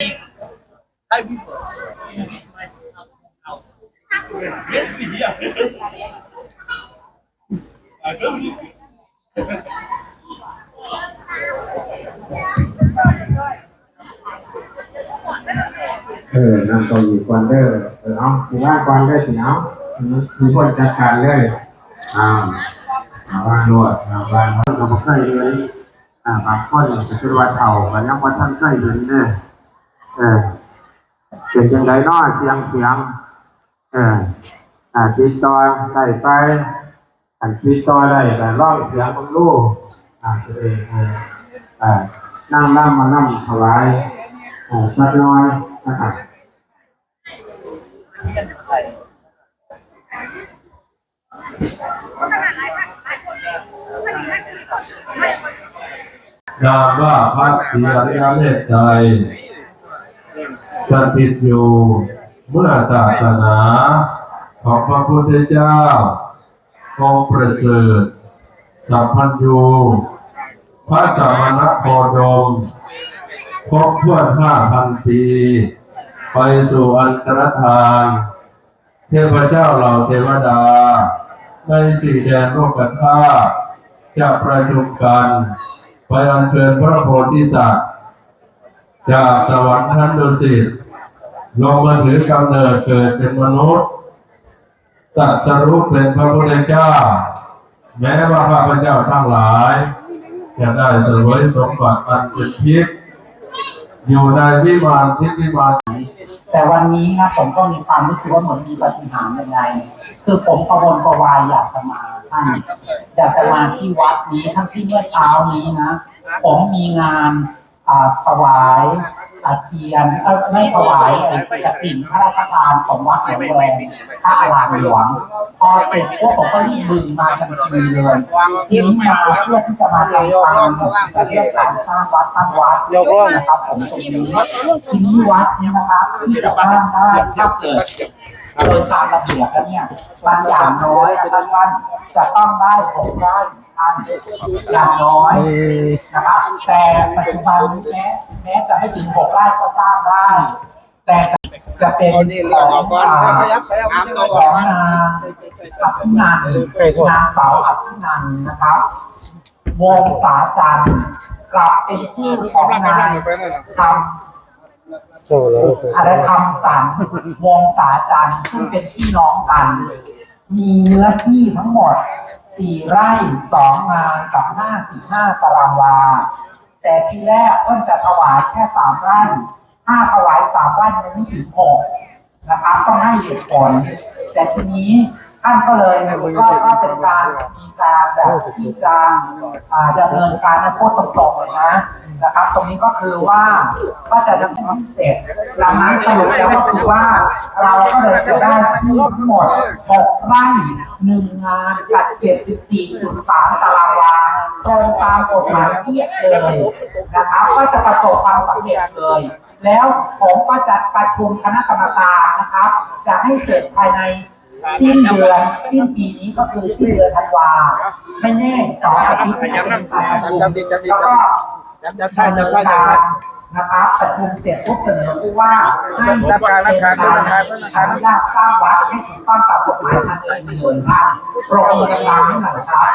Hi people. Yes, we hear. I don't know. เออนั่งเกาหลีก่อนเด้อเออเอามีว่างก่อนเด้อสิเอามีคนจัดการเลยอ่าเอาว่างด้วยเอาว่างเราบ่เคยเห็นอ่าบางคนก็คือว่าเฒ่าก็ยังบ่ทันเคยเห็นเด้อ เออเป็นจังไดน้อเสียงเสียง เอออ่าติดต่อได้ไปอันติดต่อได้ก็ร้องเสียงของลูกอ่าตัวเองเอออ่านั่งนั่งมานั่งถวายอ่าสักน้อยนะครับนามว่าพระศรีอริยเมตไตร สถิตอยู่เมื่อศาสนาของพระพุทธเจ้าองค์ประเสริฐสัพพัญญูพระสมณโคดมครบถ้วนห้าพันปี ไปสู่อันตรธาน เทพเจ้าเหล่าเทวดา ในสี่แดนโลกธาตุจะประชุมกัน ไปอัญเชิญพระโพธิสัตว์ จากสวรรค์ชั้นดุสิต ลงมาถือกำเนิดเกิดเป็นมนุษย์ตรัสรู้เป็นพระพุทธเจ้า แม้ว่าข้าพเจ้าทั้งหลายจะได้เสวยสมบัติอันเป็นทิพย์อยู่ในวิมานทิพย์วิมานแต่วันนี้นะผมก็มีความรู้สึกว่าเหมือนมีปฏิหารย์ยังไงคือผมกระวนกระวายอยากจะมาท่านอยากจะมาที่วัดนี้ทั้งที่เมื่อเช้านี้นะ ผมมีงาน อ่าถวายอาเทียนเอ้ยไม่ถวายไอ้กระถิ่นพระราชทานของวัดหลวงแรงพระอารามหลวง พอเสร็จพวกผมก็รีบบึงมาทันทีเลยทีนี้มาเพื่อที่จะมาทำตามแต่เรื่องการสร้างวัดสร้างวัดนะครับผมตรงนี้ทีนี้วัดเนี่ยนะครับที่จะสร้างได้ถ้าเกิดโดยตามระเบียบแล้วเนี่ยวันอย่างน้อยนะครับท่านจะต้องได้หกไร่ ท่านอย่างน้อยนะครับแต่ปัจจุบันแม้แม้จะไม่ถึงหกไร่ก็สร้างได้แต่จะเป็นเอานี่เราก่อนขยับขยับของนางอัภินันนางสาวอัภินันนะครับวงสาจันกลับเป็นชื่ของนายทำอะไรคำสันวงสาจันซึ่งเป็นพี่น้องกัน มีเนื้อที่ทั้งหมด สี่ไร่สองงานกับห้าสี่ห้าตารางวา แต่ทีแรกเพิ่นจะถวายแค่สามไร่ถ้าถวายสามไร่มันไม่ถึงหกนะครับต้องให้เหตุผลแต่ทีนี้ท่านก็เลยก็ก็เป็นการมีการแบบที่จะอ่าดำเนินการนะพูดตรงๆเลยนะ นะครับ ตรงนี้ก็คือว่าก็จะดำเนิเสร็จดังนั้นสรุปแล้วก็คือว่า เราก็เลยจะได้ที่ทั้งหมดหกไร่หนึ่งงานกับเจ็ดสิบจุดสามตารางวาตรงตามกฎหมายเทียบเลยนะครับ ก็จะประสบความสำเร็จเลยแล้วผมก็จะประชุมคณะกรรมการนะครับ จะให้เสร็จภายในสิ้นเดือนสิ้นปีนี้ก็คือสิ้นเดือนธันวาไม่แน่สองอาทิตย์จะเป็นการประชุมจำดีจำดีแล้วก็ จำจำใช่จำใช่จำใช่นะครับประชุมเสร็จปุ๊บเสนอผู้ว่าให้รับการรับการรับการรับการอนุญาตสร้างวัดให้ถูกต้องตามกฎหมายทันทีเลยครับโปรโมทตามให้หน่อยครับ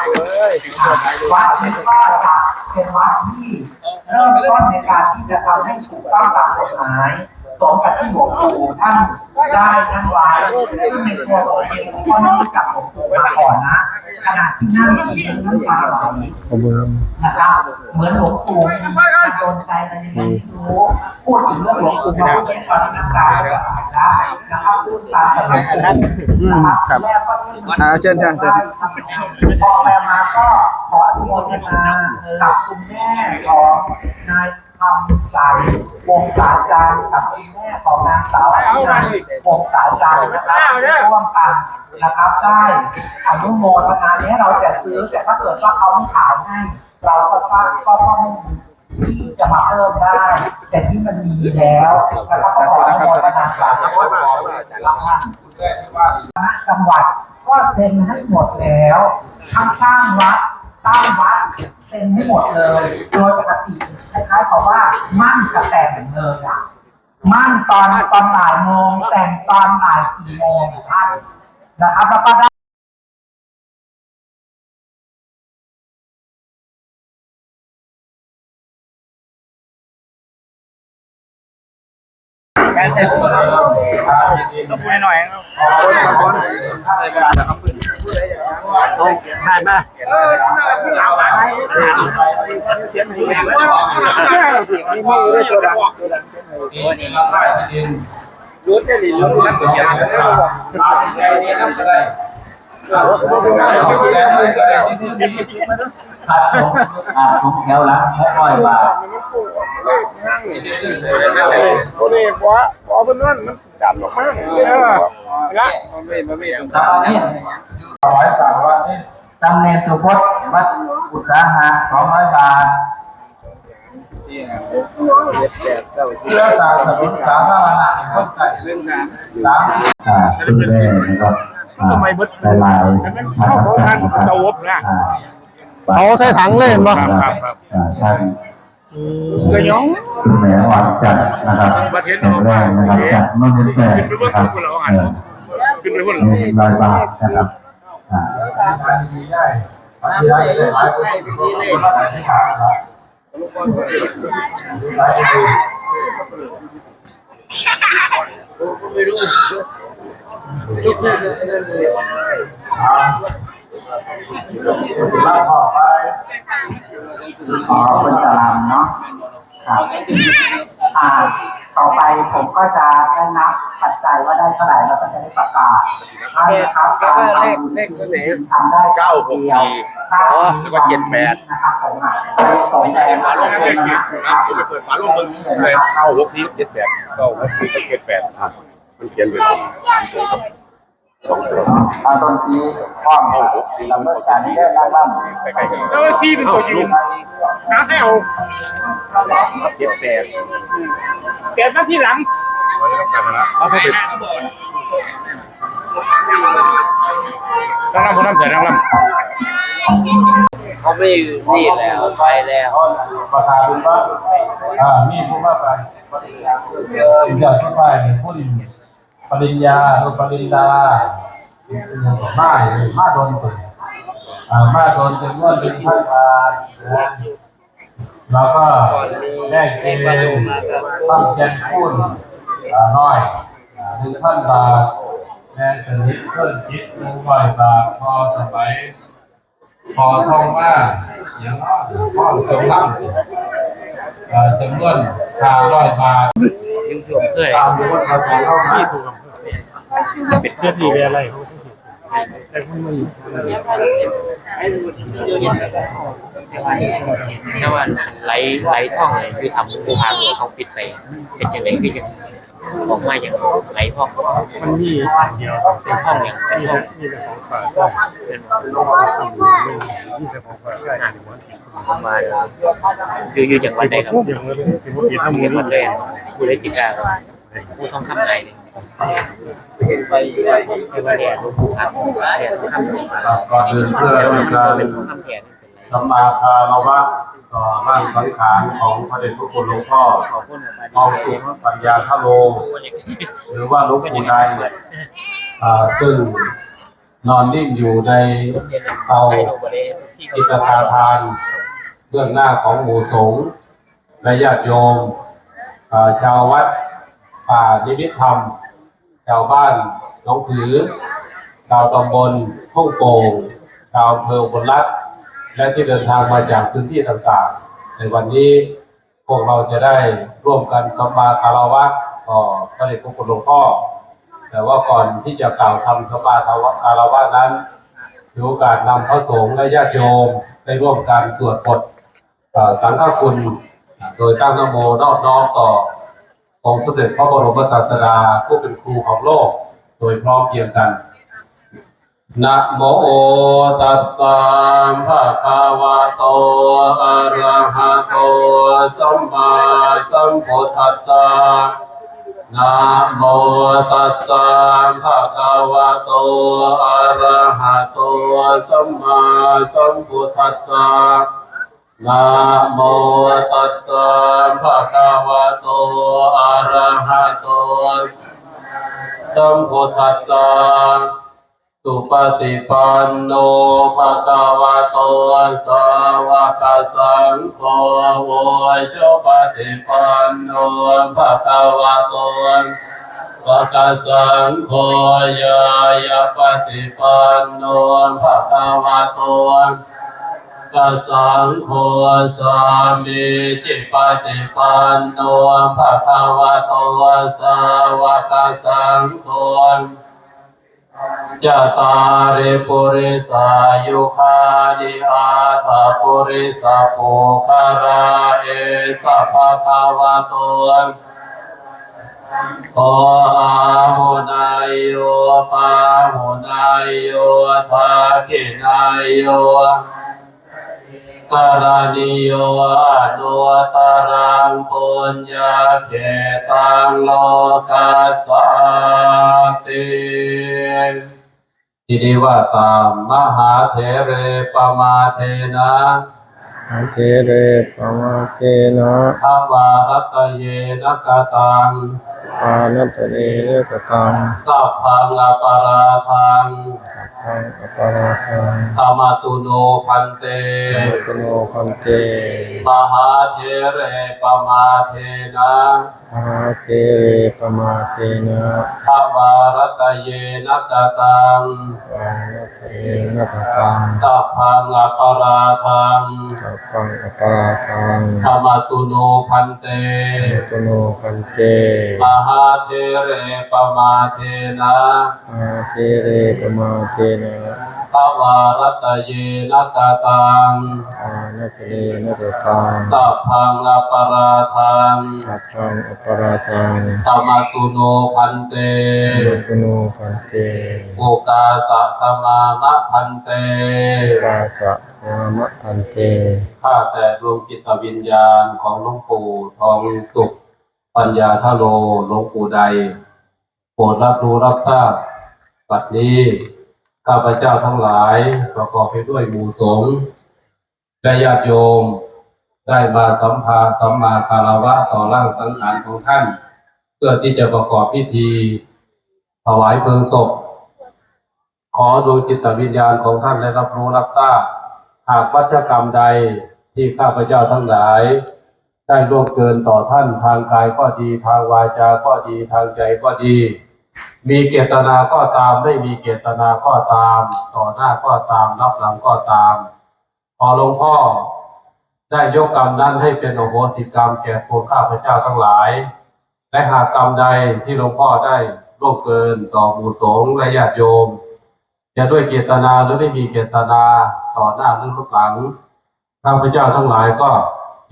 วัดนี้ก็จะเป็นวัดที่เริ่มต้นในการที่จะทำให้ถูกต้องตามกฎหมาย สมกับที่หลวงปู่ท่านได้นั่งไว้ซึ่งในตัวผมเองก็รู้จักหลวงปู่มาก่อนนะขณะที่นั่งกินน้ำตาไหลนะครับเหมือนหลวงปู่มีการโดนใจอะไรยังไม่รู้พูดถึงเรื่องหลวงปู่มาพูดเป็นตอนน้ำตาไหลได้นะครับพูดตามแบบนะครับแรกก็อ่าเชิญเชิญเชิญพอไปมาก็ขออนุโมทนากับคุณแม่ของนาย คำใสวงศาจารกับคุณแม่ของนางสาวอภินันท์วงศาจารนะครับร่วมกันนะครับได้อนุโมทนาเนี้ยเราจะซื้อแต่ถ้าเกิดว่าเขาไม่ขายให้เราก็ก็ก็ต้องที่จะมาเพิ่มได้ แต่ที่มันมีแล้วแล้วก็ขออนุโมทนาสาธุจังหวัดก็เซ็นให้หมดแล้วทั้งสร้างวัด ตั้งวัดเซ็นให้หมดเลย โดยปกติคล้ายๆกับว่ามั่นกับแต่งเลยอะมั่นตอนตอนบ่ายโมงแต่งตอนบ่ายสี่โมงท่านนะครับแล้วก็ได้ต้องพูดหน่อยครับผ่านมาเออพูดหลังมาเขียนให้แม่ว่ามีมือด้วยตัวดังรู้ได้หรือรู้นักเขียนขาดสงขาดสงแถวหลังหกร้อยบาทโอ้นี่บ่บ่เพิ่นนั่นมัน ดันออกมาเออละมันไม่มันไม่ตอนนี้ตำแหน่งสุพจน์วัดอุตสาหะสองร้อยบาทเพื่อสาธารณสาธารณะเข้าใส่เรื่องสามอ่าดูแลนะครับอ่าหลายๆนะครับอ่าเอาใส่ถังเลยเห็นบ่ครับอ่าท่าน กระยองคุณแม่วางจัดนะครับแข็งแรงนะครับจัดไม่เป็นแต่นะครับขึ้นไปพุ่นมีรอยบาทนะครับอ่า ขอเป็นตารางเนาะครับอ่าต่อไปผมก็จะได้นับปัจจัยว่าได้เท่าไหร่แล้วก็จะได้ประกาศให้นะครับแกว่าเลขเลขตัวไหนทำได้เก้าหกสี่ค่าอ๋อแล้วก็เจ็ดแปดนะครับผมไปส่งแรงมาลงทุนนะครับไปเปิดฝาโลงมึงเลยเข้าหกทีเจ็ดแปดเข้าหกทีเจ็ดแปดมันเขียนไปตอน ต้นปีพร้อมดำเนินการได้แล้วบ้างใกล้ๆกันแล้วซีเป็นตัวยืนน้าเซลเจ็ดแปดแกมาที่หลังเขอได้รับการนะเอาไปนั่งลำผมนั่งเฉยนั่งลำเขาไม่นี่แล้วไปแล้วประธานเป็นว่าอ่ามีผู้ว่าไปอีกอย่างที่ไปเนี่ยผู้ดิน ปริญญาหรือปริญญามามาโดนตัวอ่ามาโดนเป็นว่าเป็นท่านมาแล้วก็ได้เกณฑ์ต้องเชียนพูดอ่าน้อยอ่าหนึ่งพันบาทแม่สนิทเพิ่มจิตหนึ่งร้อยบาทพอสมัยพอท่องว่าอย่างน้อยท่อจงร่ำเอ่อจำนวนห้าร้อยบาท ยังช่วงเคยตามที่วัดภาษาเข้ามาเป็นเพื่อนดีอะไรแต่ว่าไหลไหลท่องเลยคือทำผู้พังเขาปิดไปเป็นยังไงก็ยัง บอกว่าอย่างไหลท่องมันมีเดียวเป็นห้องอย่างเป็นห้องมีแต่ของฝากก็เป็นมีแต่ของฝากได้ประมาณอยู่อยู่อย่างวันใดครับอย่างเลยถึงว่ากินทำน้ำเงิมันนวันแรกผู้ได้สิกาผู้ท่องคำไหนคือว่าแดดผู้พังแดดผู้ทำก่อนอื่นเพื่อเป็นการเป็นผู้ทำแทนสัมมาคารวะ ต่อร่างสังขารของพระเดชพระคุณหลวงพ่อขอบามองสุขปัญญาทโล หรือว่าหลวงปู่ใดซึ่งนอนนิ่งอยู่ในเตาอิตตาทานเบื้องหน้าของหมู่สงฆ์และญาติโยมชาววัดป่านิมิตธรรมชาวบ้านหน้องผือชาวตำบลห้องโป่งชาวอำเภออุบลรัต และที่เดินทางมาจากพื้นที่ต่างๆ ในวันนี้พวกเราจะได้ร่วมกันสัมมาคารวะต่อพระเดชพระคุณหลวงพ่อ แต่ว่าก่อนที่จะกล่าวทำสัมมาคารวะนั้นถือโอกาสนำพระสงฆ์และญาติโยมได้ร่วมกันสวดบทสังฆคุณ โดยตั้งนโมนอบน้อมต่อองค์สมเด็จพระบรมศาสดาผู้เป็นครูของโลก โดยพร้อมเพียงกัน นะโมตัสสะภะคะวะโต อะระหะโต สัมมาสัมพุทธัสสะนะโมตัสสะภะคะวะโต อะระหะโต สัมมาสัมพุทธัสสะนะโมตัสสะภะคะวะโต อะระหะโต สัมพุทธัสสะ สุปฏิปันโนภะคะวะโตสาวกสังโฆโอชปฏิปันโนภะคะวะโตปะกสังโฆยายาปฏิปันโนภะคะวะโตกสังโฆสามีจิปฏิปันโนภะคะวะโตสาวกสังโฆ ยะตาริปุริสายุคาดิอาตาปุริสาปุคาราเอสัพพะคะวะโตโออาหุนายโยปาหุนายโยทากินายโย การณิโยอนุตรังปุญญาเขตังโลกัสสาติอิริวาตามมหาเถเรปมาเทนะอันเทเรปมาเกนะทวารัตเยนะกตังปานัตเนเรกตังสัพพังอปาราทัง ทังอัปปาราทังธรรมตุโนพันเตมัตโนพันเต มหาเทเรปมาเทนะมหาเทเรปมาเกนะทวารตเยนะกตังปา นัตเนนัตตังสัพพังอปาราทังสัพพังอปาราทังธรรมตุโนพันเตมัตโนพันเตมหาเทเรปมาเทนะมหาเทเรปมาเกนะทวารตเยนะกตังปานัตเนนัตตังสัพพังอปาราทังสัพพังอปาราทังธรรมตุโนพันเตธรรมัตโนพันเตโอกาสะธรรมามะพันเตกาจะนามะพันเต ข้าแต่ดวงจิตวิญญาณของหลวงปู่ทองสุข ปัญญาทโลหลวงปู่ใด โปรดรับรู้รับทราบปัดนี้ ข้าพเจ้าทั้งหลายประกอบไปด้วยหมู่สงฆ์และญาติโยม ได้มาสัมภาสัมมาคารวะต่อร่างสังขารของท่าน เพื่อที่จะประกอบพิธี ถวายเพลิงศพ ขอดูจิตวิญญาณของท่านและรับรู้รับทราบหากวัชกรรมใดที่ข้าพเจ้าทั้งหลาย ได้ล่วงเกินต่อท่านทางกายก็ดีทางวาจาก็ดีทางใจก็ดี มีเจตนาก็ตามไม่มีเจตนาก็ตาม ต่อหน้าก็ตามรับหลังก็ตาม ขอหลวงพ่อ ได้ยกกรรมนั้นให้เป็นโอโหสิกรรมแก่พวกข้าพเจ้าทั้งหลาย และหากกรรมใดที่หลวงพ่อได้ล่วงเกินต่อหมู่สงฆ์และญาติโยม จะด้วยเจตนาหรือไม่มีเจตนาต่อหน้าหรือรหลังข้าพเจ้าทั้งหลายก็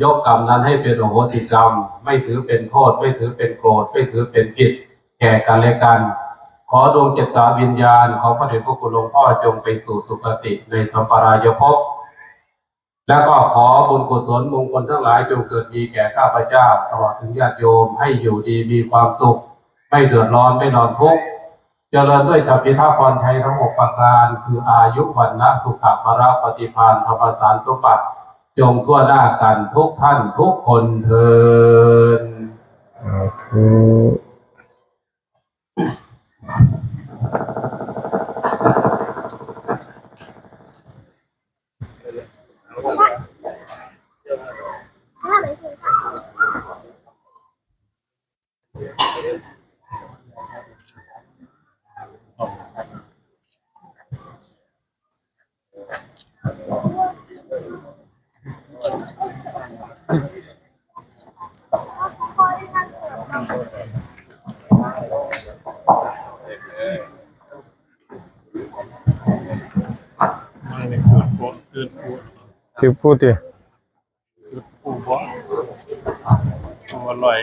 ยกกรรมนั้นให้เป็นโอโหสิกรรม ไม่ถือเป็นโทษ ไม่ถือเป็นโกรธ ไม่ถือเป็นผิดแก่กันและกัน ขอดวงเจตาวิญญาณของพระเดชพระคุณหลวงพ่อจงไปสู่สุคติในสัมปรายภพแล้วก็ขอบุญกุศลมงคลทั้งหลายจงเกิดมีแก่ข้าพเจ้าตลอดถึงญาติโยมให้อยู่ดีมีความสุข ไม่เดือดร้อนไม่นอนทุกข์ เจริญด้วยสัพพิทักษ์พรชัยทั้งหกประการ คืออายุวันนะสุขภาระปฏิภาณธรรมสารตุปัตจงทั่วหน้ากันทุกท่านทุกคนเทิน สาธุคือพูดดิปูบ่ปูอร่อย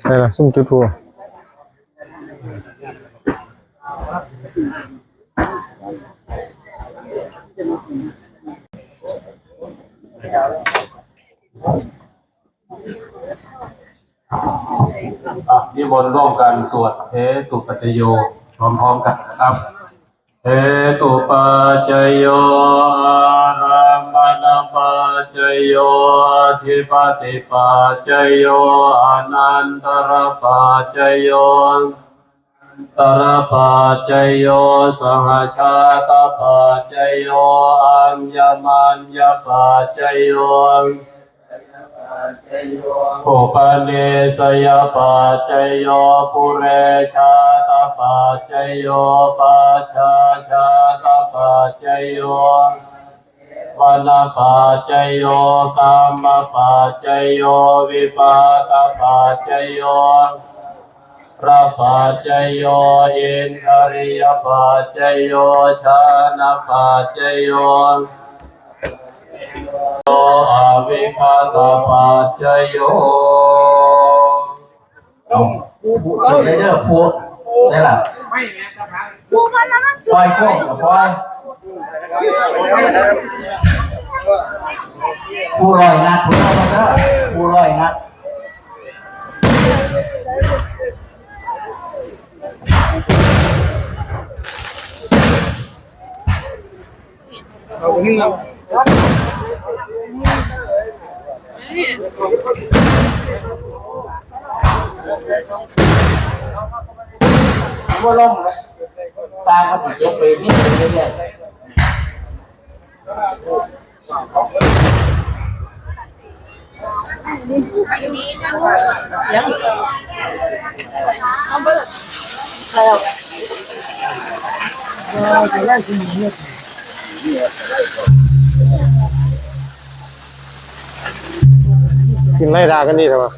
ใช่ละซุ่มจุดพู นิมนต์ร่วมกันสวดเทตุปัจโยพร้อมๆกันนะครับเทตุปัจโยอารามนาปัจจโยธิปติปัจจโยอนันตรปัจจโย ตรปัจจยโยสหชาตปัจจยโยอัญญมัญญปัจจยโยปุปเนสยปัจจยโยปุเรชาตปัจจยโยปัจฉาชาตปัจจยโยวันปัจจยโยกรรมปัจจยโยวิปากปัจจยโย พระปัจจโยอินทริยปัจจโยชานะปัจจโยโยอวิคาตปัจจโยโยวเด้อพูดได้ล่ะกูก็น้ำมันปล่อยโก้กับปล่อยผู้ลอยนัดผู้ลอยนัดเด้ อผู้ลอยนัดว่าล่มนะตาเขาติดเย็บไปนี่เรื่อยๆกิน ไล่ดากันดีเถอะวะ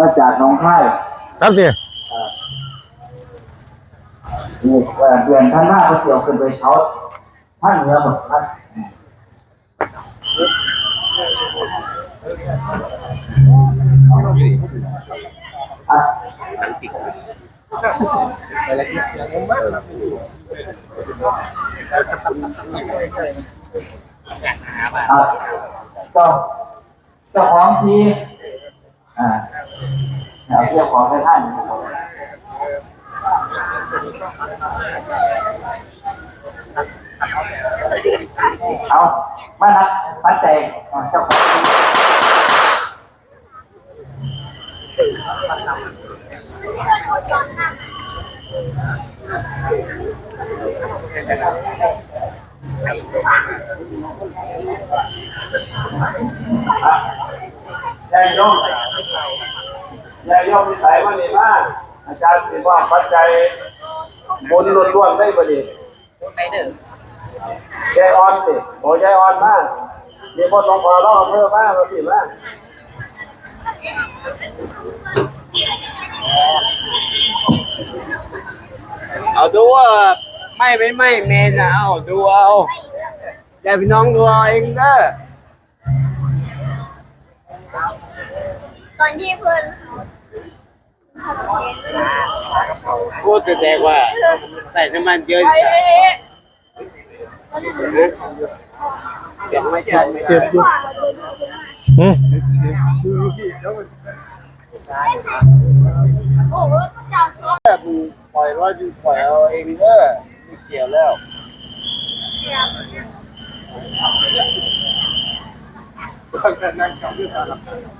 มาจากหนองคายครับสินี่เอ่อเดือนท่านหน้าก็เกี่ยวขึ้นไปเขาท่านเหนือหมดท่านอะอะเจ้าเจ้าของทีอ่า เอาเจ้าของให้ท่านเอามานัดปัจจัยอ่าเจ้าของยายยม ยายยมมีสายวันนี้มากอาจารย์ถือว่าปัจจัยบนล้วนๆได้ประเดี๋ยวยายออนสิโอ้ยายออนมากมีคนลงพอร้องเพิ่มมากเราสิมากเอาดูว่าไม่ไม่ไม่เมนนะเอาดูเอาอย่าพี่น้องดูเอาเองเด้อ ตอนที่เพื่อนพูดแสดงว่าใส่น้ำมันเยอะยังไม่ใช่เสียบอยู่หืมโอ้โหเจ้าตัวปล่อยว่าดูปล่อยเอาเองเด้อไม่เกี่ยวแล้วเ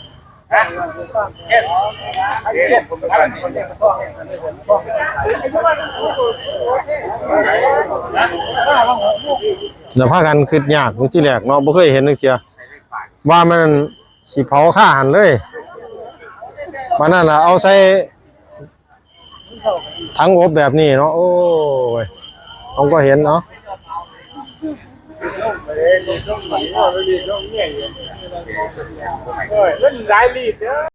เดี๋ยวพากันคิดยากอยู่ที่แรกเนาะบ่เคยเห็นนึกเทียว่ามันสิเผาฆ่าหันเลยมันนั่นน่ะเอาใส่ถังอบแบบนี้เนาะโอ้ยเราก็เห็นเนาะ เล่นหลายลีดเด้อ